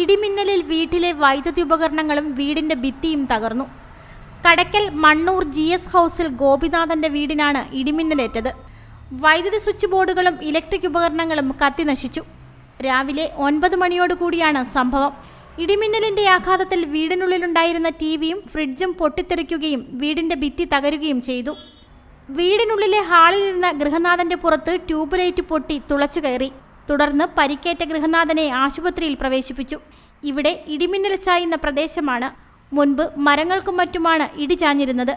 ഇടിമിന്നലിൽ വീട്ടിലെ വൈദ്യുതി ഉപകരണങ്ങളും വീടിന്റെ ഭിത്തിയും തകർന്നു. കടക്കൽ മണ്ണൂർ ജി എസ് ഹൗസിൽ ഗോപിനാഥന്റെ വീടിനാണ് ഇടിമിന്നലേറ്റത്. വൈദ്യുതി സ്വിച്ച് ബോർഡുകളും ഇലക്ട്രിക് ഉപകരണങ്ങളും കത്തി നശിച്ചു. രാവിലെ ഒൻപത് മണിയോടുകൂടിയാണ് സംഭവം. ഇടിമിന്നലിന്റെ ആഘാതത്തിൽ വീടിനുള്ളിലുണ്ടായിരുന്ന ടി വിയും ഫ്രിഡ്ജും പൊട്ടിത്തെറിക്കുകയും വീടിന്റെ ഭിത്തി തകരുകയും ചെയ്തു. വീടിനുള്ളിലെ ഹാളിലിരുന്ന ഗൃഹനാഥന്റെ പുറത്ത് ട്യൂബ് ലൈറ്റ് പൊട്ടി തുളച്ചു കയറി. തുടർന്ന് പരിക്കേറ്റ ഗൃഹനാഥനെ ആശുപത്രിയിൽ പ്രവേശിപ്പിച്ചു. ഇവിടെ ഇടിമിന്നൽ ചായുന്ന പ്രദേശമാണ്. മുൻപ് മരങ്ങൾക്കും മറ്റുമാണ് ഇടി ചാഞ്ഞിരുന്നത്.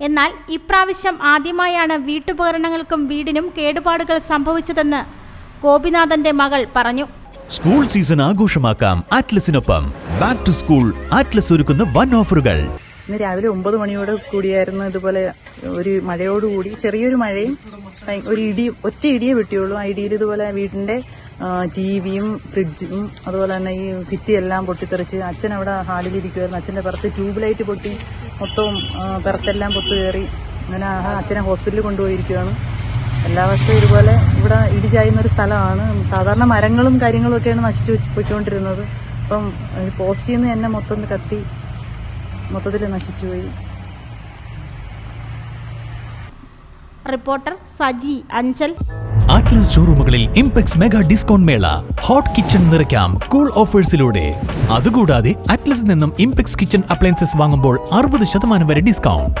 എന്നാൽ ഇപ്രാവശ്യം ആദ്യമായാണ് വീട്ടുപകരണങ്ങൾക്കും വീടിനും കേടുപാടുകൾ സംഭവിച്ചതെന്ന് ഗോപിനാഥന്റെ മകൾ പറഞ്ഞു. സ്കൂൾ സീസൺ ആഘോഷമാക്കാം. ആറ്റ്ലസിനൊപ്പം ബാക്ക് ടു സ്കൂൾ ആറ്റ്ലസ് ഒരുക്കുന്ന വൺ ഓഫറുകൾ. ഇന്ന് രാവിലെ ഒമ്പത് മണിയോട് കൂടിയായിരുന്നു ഇതുപോലെ ഒരു മഴയോടുകൂടി ചെറിയൊരു മഴയും ഒരു ഇടി ഒറ്റ ഇടിയെ വെട്ടിയുള്ളൂ. ആ ഇടിയിൽ ഇതുപോലെ വീടിന്റെ ടി വിയും ഫ്രിഡ്ജും അതുപോലെ തന്നെ ഈ ഭിത്തിയെല്ലാം പൊട്ടിത്തെറിച്ച് അച്ഛൻ അവിടെ ഹാളിലിരിക്കുമായിരുന്നു അച്ഛന്റെ പുറത്ത് ട്യൂബ് ലൈറ്റ് പൊട്ടി മൊത്തവും പുറത്തെല്ലാം പൊത്തു കയറി അങ്ങനെ അച്ഛനെ ഹോസ്പിറ്റലിൽ കൊണ്ടുപോയിരിക്കുകയാണ് എല്ലാ വർഷവും ഇതുപോലെ ഇവിടെ ഇടിചായുന്ന ഒരു സ്ഥലമാണ്. സാധാരണ മരങ്ങളും കാര്യങ്ങളും ഒക്കെയാണ് നശിച്ചു പോയിക്കൊണ്ടിരുന്നത്. അപ്പം പോസ്റ്റ് പോസ്റ്റിൽ എന്നെ മൊത്തം കത്തി മൊത്തത്തിൽ നശിച്ചുപോയി റിപ്പോർട്ടർ സജി അഞ്ചൽ. ആറ്റ്ലസ് ഷോറൂമുകളിൽ ഇംപെക്സ് മെഗാ ഡിസ്കൗണ്ട് മേള. ഹോട്ട് കിച്ചൺ നിറയ്ക്കാം. കൂൾ ഓഫേഴ്സിലൂടെ അതുകൂടാതെ അറ്റ്ലസ് നിന്നും ഇംപെക്സ് കിച്ചൺ അപ്ലയൻസസ് വാങ്ങുമ്പോൾ അറുപത് ശതമാനം വരെ ഡിസ്കൗണ്ട്